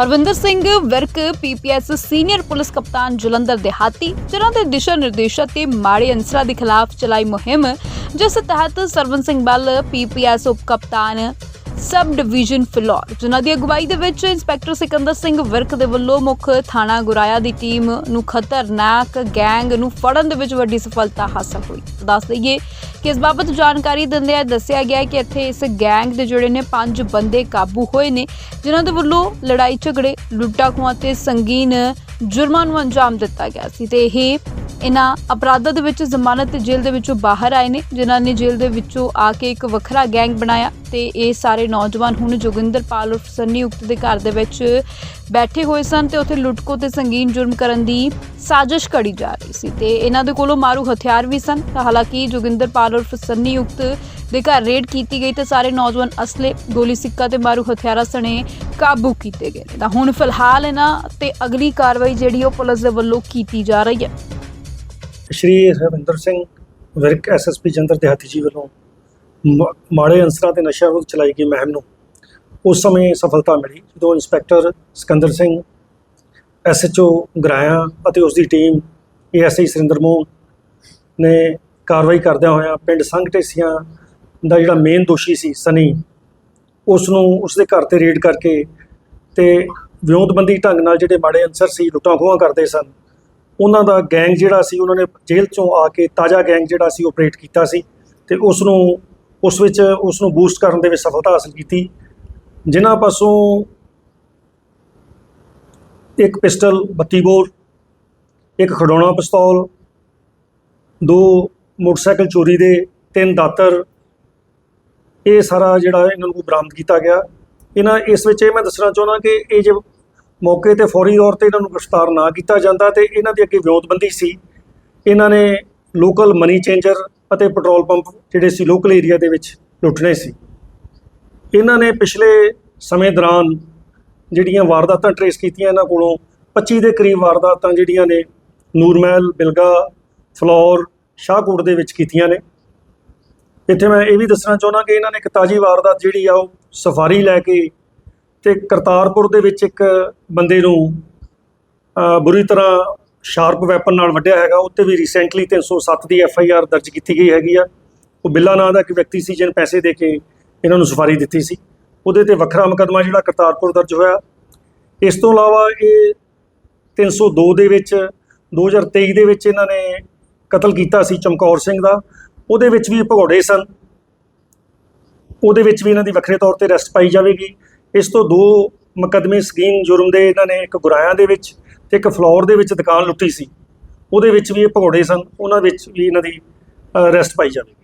Harvinder Singh Virk PPS senior police ਕਪਤਾਨ ਜਲੰਧਰ ਦਿਹਾਤੀ, ਜਿਨ੍ਹਾਂ ਦੇ ਦਿਸ਼ਾ ਨਿਰਦੇਸ਼ਾਂ ਤੇ ਮਾੜੇ ਅਨਸਰਾਂ ਦੇ ਖਿਲਾਫ ਚਲਾਈ ਮੁਹਿੰਮ, ਜਿਸ ਤਹਿਤ ਸਰਵਨ ਸਿੰਘ ਬੱਲ ਪੀਪੀਐਸ ਉਪ ਕਪਤਾਨ ਸਬ ਡਿਵੀਜ਼ਨ ਫਿਲੌਰ। ਜਿਨ੍ਹਾਂ ਦੀ ਅਗਵਾਈ ਦੇ ਵਿੱਚ ਇੰਸਪੈਕਟਰ ਸਿਕੰਦਰ ਸਿੰਘ ਵਿਰਕ ਦੇ ਵੱਲੋਂ ਮੁੱਖ ਥਾਣਾ ਗੁਰਾਇਆ ਦੀ ਟੀਮ ਨੂੰ ਖਤਰਨਾਕ ਗੈਂਗ ਨੂੰ ਫੜਨ ਦੇ ਵਿੱਚ ਵੱਡੀ ਸਫਲਤਾ ਹਾਸਲ ਹੋਈ। ਦੱਸ ਦਈਏ ਕਿ ਇਸ ਬਾਬਤ ਜਾਣਕਾਰੀ ਦਿੰਦਿਆਂ ਦੱਸਿਆ ਗਿਆ ਕਿ ਇੱਥੇ ਇਸ ਗੈਂਗ ਦੇ ਜਿਹੜੇ ਨੇ ਪੰਜ ਬੰਦੇ ਕਾਬੂ ਹੋਏ ਨੇ, ਜਿਨ੍ਹਾਂ ਦੇ ਵੱਲੋਂ ਲੜਾਈ ਝਗੜੇ ਲੁੱਟਾਂ ਖੋਹਾਂ ਤੇ ਸੰਗੀਨ ਜੁਰਮਾਂ ਨੂੰ ਅੰਜਾਮ ਦਿੱਤਾ ਗਿਆ ਸੀ ਤੇ ਇਹ ਇਹਨਾਂ ਅਪਰਾਧਾਂ ਦੇ ਵਿੱਚ ਜ਼ਮਾਨਤ ਤੇ ਜੇਲ੍ਹ ਦੇ ਵਿੱਚੋਂ ਬਾਹਰ ਆਏ ਨੇ, ਜਿਨ੍ਹਾਂ ਨੇ ਜੇਲ੍ਹ ਦੇ ਵਿੱਚੋਂ ਆ ਕੇ ਇੱਕ ਵੱਖਰਾ ਗੈਂਗ ਬਣਾਇਆ ਤੇ ਇਹ ਸਾਰੇ ਨੌਜਵਾਨ ਹੁਣ ਜੋਗਿੰਦਰਪਾਲ ਉਰਫ ਸੰਨੀ ਉਕਤ ਦੇ ਘਰ ਦੇ ਵਿੱਚ ਬੈਠੇ ਹੋਏ ਸਨ ਤੇ ਉੱਥੇ ਲੁੱਟਕੋ ਤੇ ਸੰਗੀਨ ਜੁਰਮ ਕਰਨ ਦੀ ਸਾਜ਼ਿਸ਼ ਘੜੀ ਜਾ ਰਹੀ ਸੀ ਤੇ ਇਹਨਾਂ ਦੇ ਕੋਲੋਂ ਮਾਰੂ ਹਥਿਆਰ ਵੀ ਸਨ। ਤਾਂ ਹਾਲਾਂਕਿ ਜੋਗਿੰਦਰਪਾਲ ਉਰਫ ਸੰਨੀ ਉਕਤ ਦੇ ਘਰ ਰੇਡ ਕੀਤੀ ਗਈ ਤੇ ਸਾਰੇ ਨੌਜਵਾਨ ਅਸਲੇ ਗੋਲੀ ਸਿੱਕਾ ਤੇ ਮਾਰੂ ਹਥਿਆਰਾਂ ਸਣੇ ਕਾਬੂ ਕੀਤੇ ਗਏ ਤਾਂ ਹੁਣ ਫਿਲਹਾਲ ਇਹਨਾਂ ਤੇ ਅਗਲੀ ਕਾਰਵਾਈ ਜਿਹੜੀ ਉਹ ਪੁਲਿਸ ਦੇ ਵੱਲੋਂ ਕੀਤੀ ਜਾ ਰਹੀ ਹੈ। ਸ਼੍ਰੀ ਰਵਿੰਦਰ ਸਿੰਘ ਵਿਰਕ ਐਸਐਸਪੀ ਜੰਦਰ ਦਿਹਾਤੀ ਜੀ ਵੱਲੋਂ ਮਾੜੇ ਅੰਸਰਾਂ ਤੇ ਨਸ਼ਾ ਵਿਰੁੱਧ ਚਲਾਈ ਗਈ ਮੁਹਿੰਮ ਨੂੰ ਉਸ ਸਮੇਂ ਸਫਲਤਾ ਮਿਲੀ, ਜਦੋਂ ਇੰਸਪੈਕਟਰ ਸਿਕੰਦਰ ਸਿੰਘ ਐਸਐਚਓ ਗਰਾਇਆ ਅਤੇ ਉਸ ਦੀ ਟੀਮ ਏਐਸਆਈ ਸੁਰਿੰਦਰ ਮੋਹਨ ਨੇ ਕਾਰਵਾਈ ਕਰਦਿਆਂ ਹੋਇਆਂ ਪਿੰਡ ਸੰਘ ਢੇਸੀਆਂ ਦਾ ਜਿਹੜਾ ਮੇਨ ਦੋਸ਼ੀ ਸੀ, ਸਨੀ ਉਸ ਨੂੰ ਉਸ ਦੇ ਘਰ ਤੇ ਰੇਡ ਕਰਕੇ ਤੇ ਵਿਉਂਤਬੰਦੀ ਢੰਗ ਨਾਲ ਜਿਹੜੇ ਮਾੜੇ ਅਨਸਰ ਸੀ, ਲੁੱਟਾਂ ਖੋਹਾਂ ਕਰਦੇ ਸਨ, ਉਹਨਾਂ ਦਾ ਗੈਂਗ ਜਿਹੜਾ ਸੀ, ਉਹਨਾਂ ਨੇ ਜੇਲ੍ਹ ਚੋਂ ਆ ਕੇ ਤਾਜ਼ਾ ਗੈਂਗ ਜਿਹੜਾ ਸੀ ਆਪਰੇਟ ਕੀਤਾ ਸੀ ਤੇ ਉਸ ਨੂੰ ਉਸ ਵਿੱਚ ਉਸ ਨੂੰ ਬੂਸਟ ਕਰਨ ਦੇ ਵਿੱਚ ਸਫਲਤਾ ਹਾਸਲ ਕੀਤੀ, ਜਿਨ੍ਹਾਂ ਪਾਸੋਂ ਇੱਕ ਪਿਸਟਲ 32 ਬੋਰ, ਇੱਕ ਖਡੌਣਾ ਪਿਸਤੌਲ, ਦੋ ਮੋਟਰਸਾਈਕਲ ਚੋਰੀ ਦੇ, ਤਿੰਨ ਦਾਤਰ ਇਹ ਸਾਰਾ ਜਿਹੜਾ ਇਹਨਾਂ ਨੂੰ ਬਰਾਮਦ ਕੀਤਾ ਗਿਆ। ਇਹਨਾਂ ਇਸ ਵਿੱਚ ਇਹ ਮੈਂ ਦੱਸਣਾ ਚਾਹੁੰਦਾ ਕਿ ਇਹ ਜੇ ਮੌਕੇ ਤੇ ਫੌਰੀ ਤੌਰ ਤੇ ਇਹਨਾਂ ਨੂੰ ਗ੍ਰਿਫਤਾਰ ਨਾ ਕੀਤਾ ਜਾਂਦਾ ਤੇ ਇਹਨਾਂ ਦੀ ਅੱਗੇ ਵਿਉਂਤਬੰਦੀ ਸੀ। ਇਹਨਾਂ ਨੇ ਲੋਕਲ ਮਨੀ ਚੇਂਜਰ ਅਤੇ ਪੈਟਰੋਲ ਪੰਪ ਜਿਹੜੇ ਸੀ ਲੋਕਲ ਏਰੀਆ ਦੇ ਵਿੱਚ ਲੁੱਟਣੇ ਸੀ। ਇਹਨਾਂ ਨੇ ਪਿਛਲੇ ਸਮੇਂ ਦੌਰਾਨ ਜਿਹੜੀਆਂ ਵਾਰਦਾਤਾਂ ਟਰੇਸ ਕੀਤੀਆਂ ਇਹਨਾਂ ਕੋਲੋਂ 25 ਦੇ ਕਰੀਬ ਵਾਰਦਾਤਾਂ ਜਿਹੜੀਆਂ ਨੇ ਨੂਰਮਹਿਲ, ਬਿਲਗਾ, ਫਲੌਰ, ਸ਼ਾਹਕੋਟ ਦੇ ਵਿੱਚ ਕੀਤੀਆਂ ਨੇ। ਇੱਥੇ ਮੈਂ ਇਹ ਵੀ ਦੱਸਣਾ ਚਾਹੁੰਦਾ ਕਿ ਇਹਨਾਂ ਨੇ ਇੱਕ ਤਾਜੀ ਵਾਰਦਾਤ ਜਿਹੜੀ ਆ ਉਹ ਸਫਾਰੀ ਲੈ ਕੇ ਤੇ ਕਰਤਾਰਪੁਰ ਦੇ ਵਿੱਚ ਇੱਕ ਬੰਦੇ ਨੂੰ ਬੁਰੀ ਤਰ੍ਹਾਂ ਸ਼ਾਰਪ ਵੈਪਨ ਨਾਲ ਵੱਢਿਆ ਹੈਗਾ। ਉੱਤੇ ਵੀ ਰੀਸੈਂਟਲੀ 307 ਦੀ ਐਫ ਆਈ ਆਰ ਦਰਜ ਕੀਤੀ ਗਈ ਹੈਗੀ ਆ। ਉਹ ਬਿੱਲਾ ਨਾਂ ਦਾ ਇੱਕ ਵਿਅਕਤੀ ਸੀ ਜਿਹਨੇ ਪੈਸੇ ਦੇ ਕੇ ਇਹਨਾਂ ਨੂੰ ਸਫਾਰੀ ਦਿੱਤੀ ਸੀ। ਉਹਦੇ ਤੇ ਵੱਖਰਾ ਮੁਕੱਦਮਾ ਜਿਹੜਾ ਕਰਤਾਰਪੁਰ ਦਰਜ ਹੋਇਆ। ਇਸ ਤੋਂ ਇਲਾਵਾ ਇਹ 302 ਦੇ ਵਿੱਚ 2023 ਦੇ ਵਿੱਚ ਇਹਨਾਂ ਨੇ ਕਤਲ ਕੀਤਾ ਸੀ ਚਮਕੌਰ ਸਿੰਘ ਦਾ। ਉਹਦੇ ਵਿੱਚ ਵੀ ਭਗੌੜੇ ਸਨ। ਉਹਦੇ ਵਿੱਚ ਵੀ ਇਹਨਾਂ ਦੀ ਵੱਖਰੇ ਤੌਰ ਤੇ ਰੈਸਟ ਪਾਈ ਜਾਵੇਗੀ। ਇਸ ਤੋਂ ਦੋ ਮੁਕੱਦਮੇ ਸਕੀਮ ਜੁਰਮ ਦੇ ਇਹਨਾਂ ਨੇ, ਇੱਕ ਗੁਰਾਇਆਂ ਦੇ ਵਿੱਚ ਤੇ ਇੱਕ ਫਲੋਰ ਦੇ ਵਿੱਚ ਦੁਕਾਨ ਲੁੱਟੀ ਸੀ। ਉਹਦੇ ਵਿੱਚ ਵੀ ਇਹ ਭਗੌੜੇ ਸਨ। ਉਹਨਾਂ ਵਿੱਚ ਵੀ ਇਹਨਾਂ ਦੀ ਰੈਸਟ ਪਾਈ ਜਾਵੇਗੀ।